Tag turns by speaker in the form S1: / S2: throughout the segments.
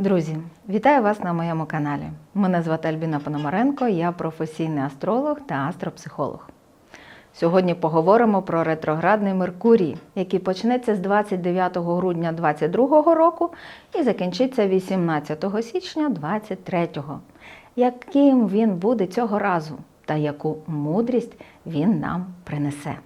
S1: Друзі, вітаю вас на моєму каналі. Мене звати Альбіна Пономаренко, я професійний астролог та астропсихолог. Сьогодні поговоримо про ретроградний Меркурій, який почнеться з 29 грудня 2022 року і закінчиться 18 січня 2023. Яким він буде цього разу та яку мудрість він нам принесе?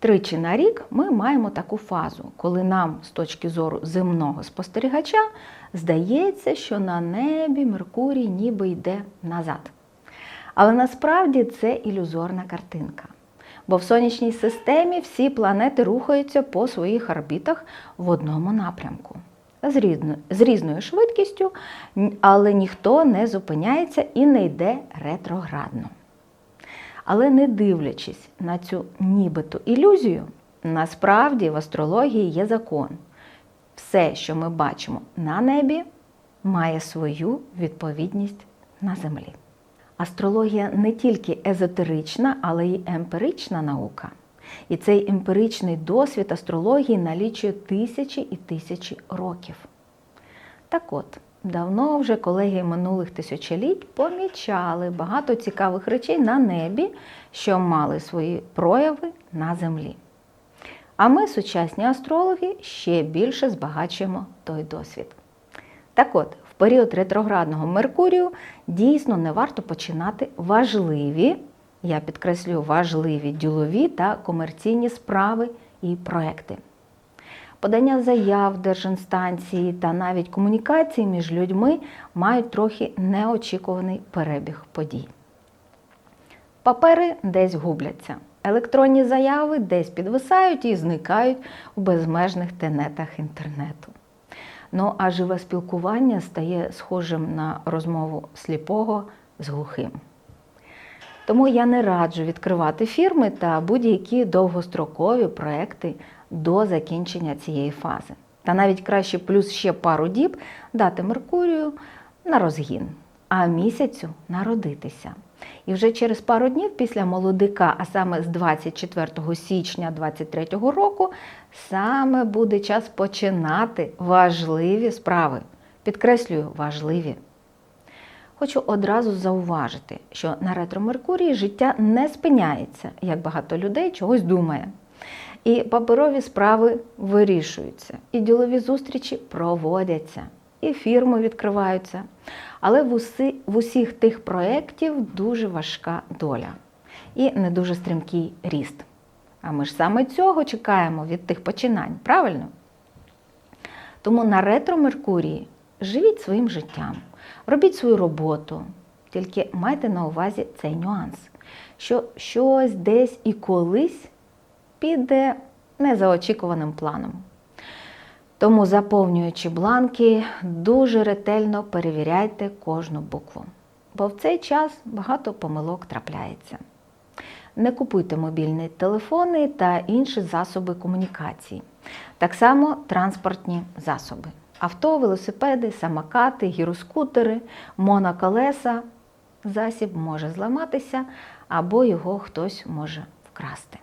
S1: Тричі на рік ми маємо таку фазу, коли нам з точки зору земного спостерігача здається, що на небі Меркурій ніби йде назад. Але насправді це ілюзорна картинка. Бо в сонячній системі всі планети рухаються по своїх орбітах в одному напрямку. З різною, швидкістю, але ніхто не зупиняється і не йде ретроградно. Але не дивлячись на цю нібито ілюзію, насправді в астрології є закон. Все, що ми бачимо на небі, має свою відповідність на землі. Астрологія не тільки езотерична, але й емпірична наука. І цей емпіричний досвід астрології налічує тисячі і тисячі років. Так от, Давно вже колеги минулих тисячоліть помічали багато цікавих речей на небі, що мали свої прояви на землі. А ми, сучасні астрологи, ще більше збагачуємо той досвід. Так от, в період ретроградного Меркурію дійсно не варто починати важливі, я підкреслюю, важливі ділові та комерційні справи і проекти подання заяв держінстанції та навіть комунікації між людьми мають трохи неочікуваний перебіг подій. Папери десь губляться, електронні заяви десь підвисають і зникають у безмежних тенетах інтернету. Ну а живе спілкування стає схожим на розмову сліпого з глухим. Тому я не раджу відкривати фірми та будь-які довгострокові проекти до закінчення цієї фази. Та навіть краще плюс ще пару діб дати Меркурію на розгін, а місяцю народитися. І вже через пару днів після молодика, а саме з 24 січня 2023 року, саме буде час починати важливі справи. Підкреслюю, важливі. Хочу одразу зауважити, що на ретро Меркурії життя не спиняється, як багато людей чогось думає. І паперові справи вирішуються, і ділові зустрічі проводяться, і фірми відкриваються. Але в, усі, в усіх тих проєктів дуже важка доля і не дуже стрімкий ріст. А ми ж саме цього чекаємо від тих починань, правильно? Тому на ретро Меркурії живіть своїм життям, робіть свою роботу, тільки майте на увазі цей нюанс, що щось десь і колись піде не за планом. Тому, заповнюючи бланки, дуже ретельно перевіряйте кожну букву, бо в цей час багато помилок трапляється. Не купуйте мобільні телефони та інші засоби комунікації. Так само транспортні засоби. Авто, велосипеди, самокати, гіроскутери, моноколеса. Засіб може зламатися або його хтось може вкрасти.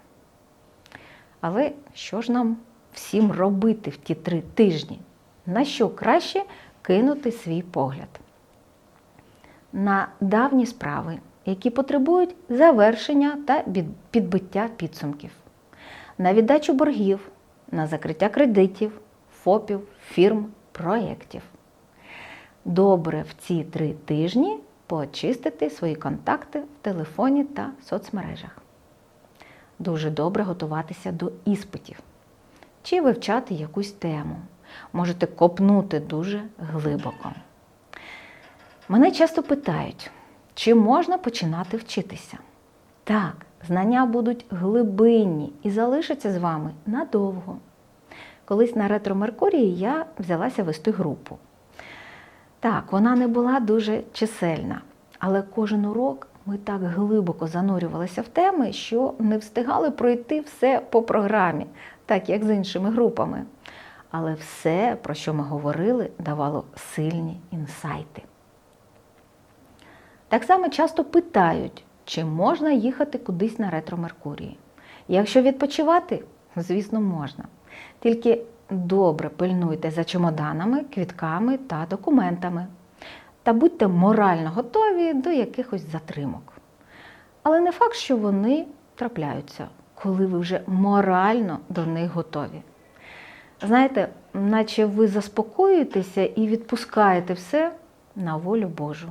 S1: Але що ж нам всім робити в ті три тижні? На що краще кинути свій погляд? На давні справи, які потребують завершення та підбиття підсумків, на віддачу боргів, на закриття кредитів, ФОПів, фірм, проєктів. Добре в ці три тижні почистити свої контакти в телефоні та соцмережах дуже добре готуватися до іспитів чи вивчати якусь тему. Можете копнути дуже глибоко. Мене часто питають, чи можна починати вчитися? Так, знання будуть глибинні і залишаться з вами надовго. Колись на ретро Меркурії я взялася вести групу. Так, вона не була дуже чисельна, але кожен урок ми так глибоко занурювалися в теми, що не встигали пройти все по програмі, так як з іншими групами. Але все, про що ми говорили, давало сильні інсайти. Так само часто питають, чи можна їхати кудись на ретро Меркурії. Якщо відпочивати, звісно, можна. Тільки добре пильнуйте за чемоданами, квітками та документами. Та будьте морально готові до якихось затримок. Але не факт, що вони трапляються, коли ви вже морально до них готові. Знаєте, наче ви заспокоюєтеся і відпускаєте все на волю Божу.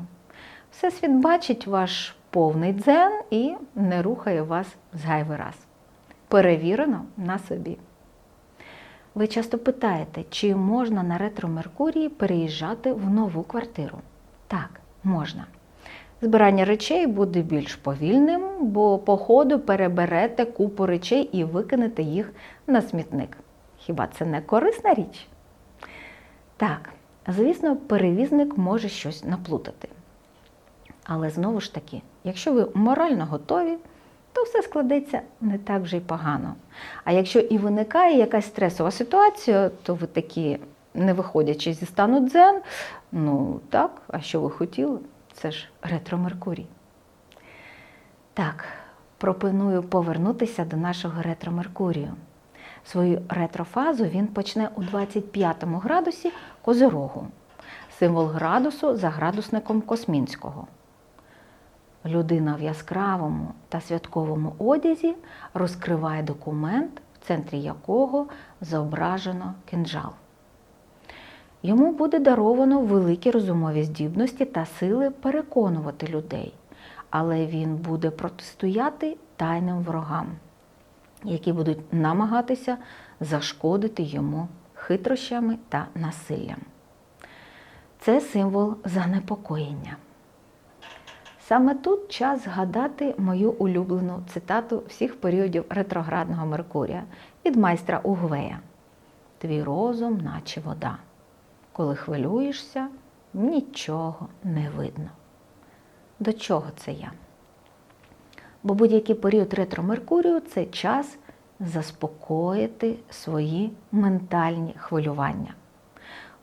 S1: Всесвіт бачить ваш повний дзен і не рухає вас зайвий раз. Перевірено на собі. Ви часто питаєте, чи можна на ретро Меркурії переїжджати в нову квартиру? Так, можна. Збирання речей буде більш повільним, бо по ходу переберете купу речей і викинете їх на смітник. Хіба це не корисна річ? Так, звісно, перевізник може щось наплутати. Але знову ж таки, якщо ви морально готові, то все складеться не так вже й погано. А якщо і виникає якась стресова ситуація, то ви такі, не виходячи зі стану дзен, ну так, а що ви хотіли? Це ж ретро Меркурій. Так, пропоную повернутися до нашого ретро Меркурію. Свою ретрофазу він почне у 25 градусі Козирогу, символ градусу за градусником Космінського. Людина в яскравому та святковому одязі розкриває документ, в центрі якого зображено кинджал. Йому буде даровано великі розумові здібності та сили переконувати людей, але він буде протистояти тайним ворогам, які будуть намагатися зашкодити йому хитрощами та насиллям. Це символ занепокоєння. Саме тут час згадати мою улюблену цитату всіх періодів ретроградного Меркурія від майстра Угвея. Твій розум, наче вода. Коли хвилюєшся, нічого не видно. До чого це я? Бо будь-який період ретро Меркурію це час заспокоїти свої ментальні хвилювання,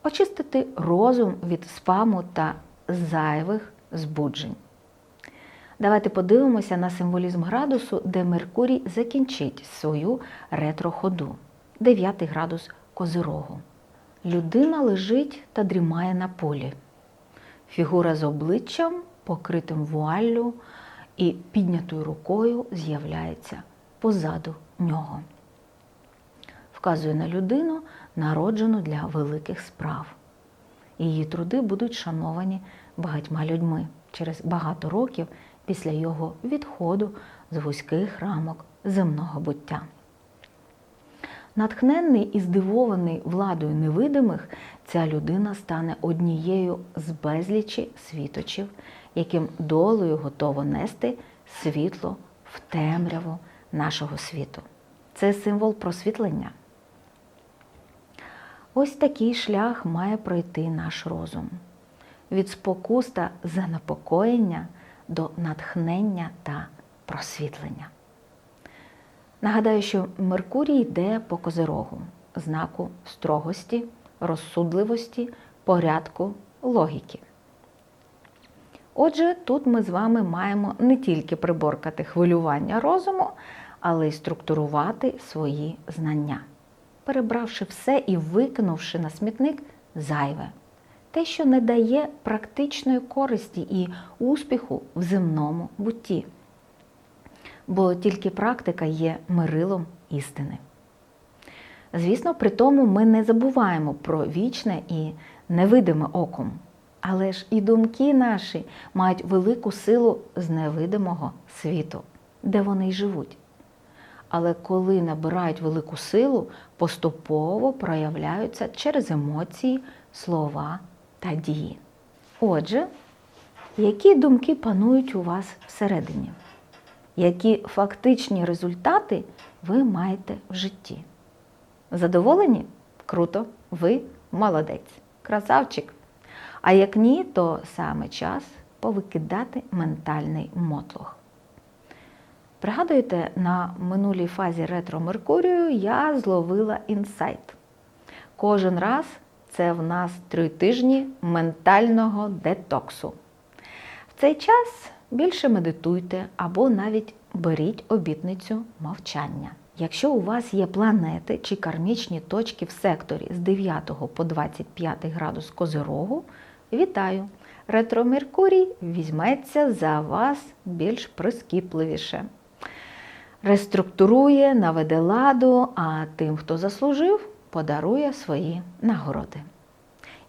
S1: очистити розум від спаму та зайвих збуджень. Давайте подивимося на символізм градусу, де Меркурій закінчить свою ретроходу 9 градус Козирогу. Людина лежить та дрімає на полі. Фігура з обличчям, покритим вуаллю і піднятою рукою з'являється позаду нього. Вказує на людину, народжену для великих справ. Її труди будуть шановані багатьма людьми через багато років після його відходу з вузьких рамок земного буття. Натхненний і здивований владою невидимих, ця людина стане однією з безлічі світочів, яким долею готово нести світло в темряву нашого світу. Це символ просвітлення. Ось такий шлях має пройти наш розум від спокус та занепокоєння до натхнення та просвітлення. Нагадаю, що Меркурій йде по козирогу, знаку строгості, розсудливості, порядку, логіки. Отже, тут ми з вами маємо не тільки приборкати хвилювання розуму, але й структурувати свої знання, перебравши все і викинувши на смітник зайве, те, що не дає практичної користі і успіху в земному бутті бо тільки практика є мирилом істини. Звісно, при тому ми не забуваємо про вічне і невидиме оком. Але ж і думки наші мають велику силу з невидимого світу, де вони й живуть. Але коли набирають велику силу, поступово проявляються через емоції, слова та дії. Отже, які думки панують у вас всередині? Які фактичні результати ви маєте в житті. Задоволені? Круто, ви молодець, красавчик. А як ні, то саме час повикидати ментальний мотлох. Пригадуєте, на минулій фазі ретро Меркурію я зловила інсайт. Кожен раз це в нас три тижні ментального детоксу. Цей час більше медитуйте або навіть беріть обітницю мовчання. Якщо у вас є планети чи кармічні точки в секторі з 9 по 25 градус Козирогу, вітаю! Ретро Меркурій візьметься за вас більш прискіпливіше. Реструктурує, наведе ладу, а тим, хто заслужив, подарує свої нагороди.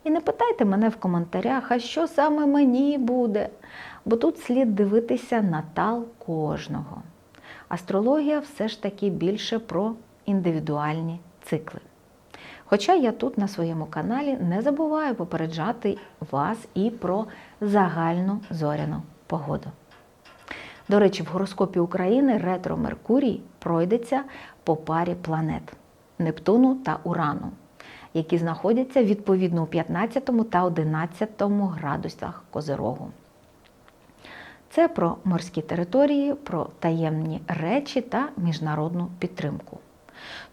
S1: І не питайте мене в коментарях, а що саме мені буде, бо тут слід дивитися натал кожного. Астрологія все ж таки більше про індивідуальні цикли. Хоча я тут на своєму каналі не забуваю попереджати вас і про загальну зоряну погоду. До речі, в гороскопі України ретро Меркурій пройдеться по парі планет Нептуну та Урану, які знаходяться відповідно у 15 та 11 градусах Козирогу. Це про морські території, про таємні речі та міжнародну підтримку.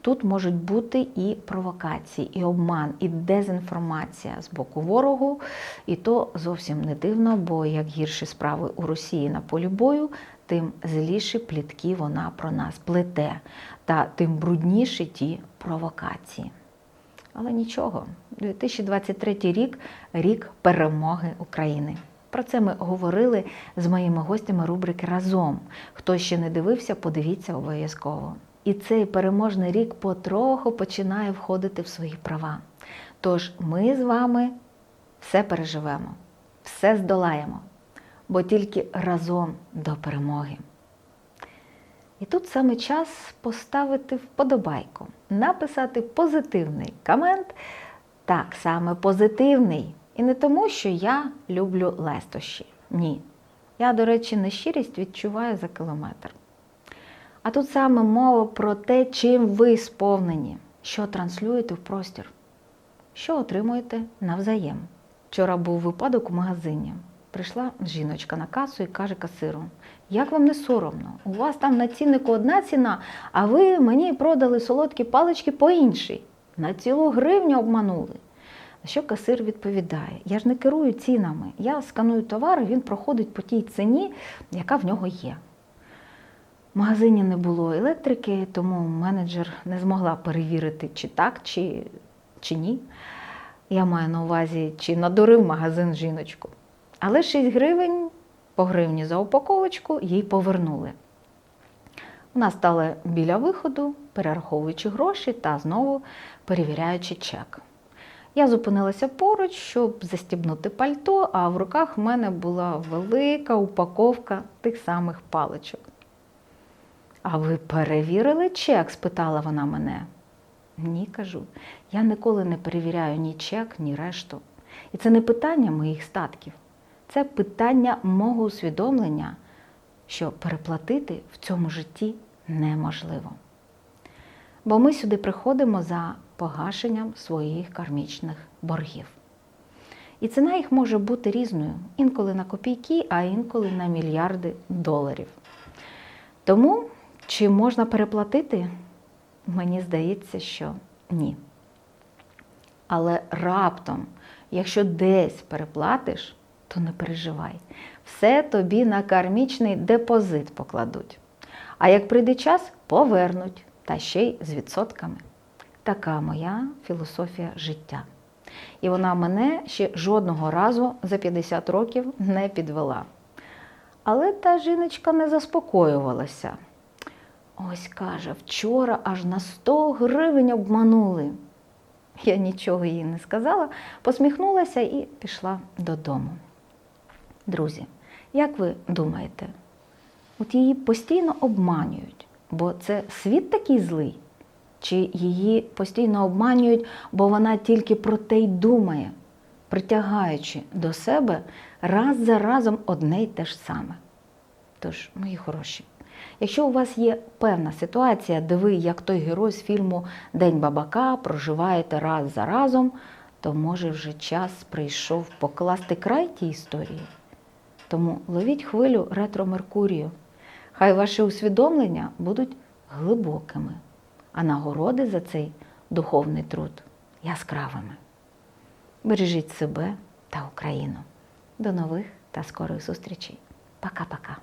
S1: Тут можуть бути і провокації, і обман, і дезінформація з боку ворогу, і то зовсім не дивно, бо як гірші справи у Росії на полі бою, тим зліші плітки вона про нас плете, та тим брудніші ті провокації. Але нічого, 2023 рік рік перемоги України. Про це ми говорили з моїми гостями рубрики Разом. Хто ще не дивився, подивіться обов'язково. І цей переможний рік потроху починає входити в свої права. Тож ми з вами все переживемо, все здолаємо, бо тільки разом до перемоги. І тут саме час поставити вподобайку, написати позитивний комент, так саме позитивний. І не тому, що я люблю лестощі. Ні. Я, до речі, нещирість відчуваю за кілометр. А тут саме мова про те, чим ви сповнені, що транслюєте в простір, що отримуєте навзаєм. Вчора був випадок у магазині. Прийшла жіночка на касу і каже касиру: Як вам не соромно? У вас там на ціннику одна ціна, а ви мені продали солодкі палички по іншій. На цілу гривню обманули. Що касир відповідає: Я ж не керую цінами, я сканую товар, він проходить по тій ціні, яка в нього є. В магазині не було електрики, тому менеджер не змогла перевірити, чи так, чи, чи ні. Я маю на увазі, чи надурив магазин жіночку. Але 6 гривень по гривні за упаковочку їй повернули. Вона стала біля виходу, перераховуючи гроші та знову перевіряючи чек. Я зупинилася поруч, щоб застібнути пальто, а в руках в мене була велика упаковка тих самих паличок. А ви перевірили чек? спитала вона мене. Ні, кажу. Я ніколи не перевіряю ні чек, ні решту. І це не питання моїх статків, це питання мого усвідомлення, що переплатити в цьому житті неможливо. Бо ми сюди приходимо за погашенням своїх кармічних боргів. І ціна їх може бути різною, інколи на копійки, а інколи на мільярди доларів. Тому чи можна переплатити? Мені здається, що ні. Але раптом, якщо десь переплатиш, то не переживай. Все тобі на кармічний депозит покладуть. А як прийде час, повернуть, та ще й з відсотками. Така моя філософія життя. І вона мене ще жодного разу за 50 років не підвела. Але та жіночка не заспокоювалася. Ось каже, вчора аж на 100 гривень обманули. Я нічого їй не сказала, посміхнулася і пішла додому. Друзі, як ви думаєте, от її постійно обманюють, бо це світ такий злий? Чи її постійно обманюють, бо вона тільки про те й думає, притягаючи до себе раз за разом одне й те ж саме? Тож, мої хороші, якщо у вас є певна ситуація, де ви, як той герой з фільму День бабака, проживаєте раз за разом, то може вже час прийшов покласти край тій історії. Тому ловіть хвилю ретро Меркурію. Хай ваші усвідомлення будуть глибокими, а нагороди за цей духовний труд яскравими. Бережіть себе та Україну. До нових та скорих зустрічей! Пока-пока.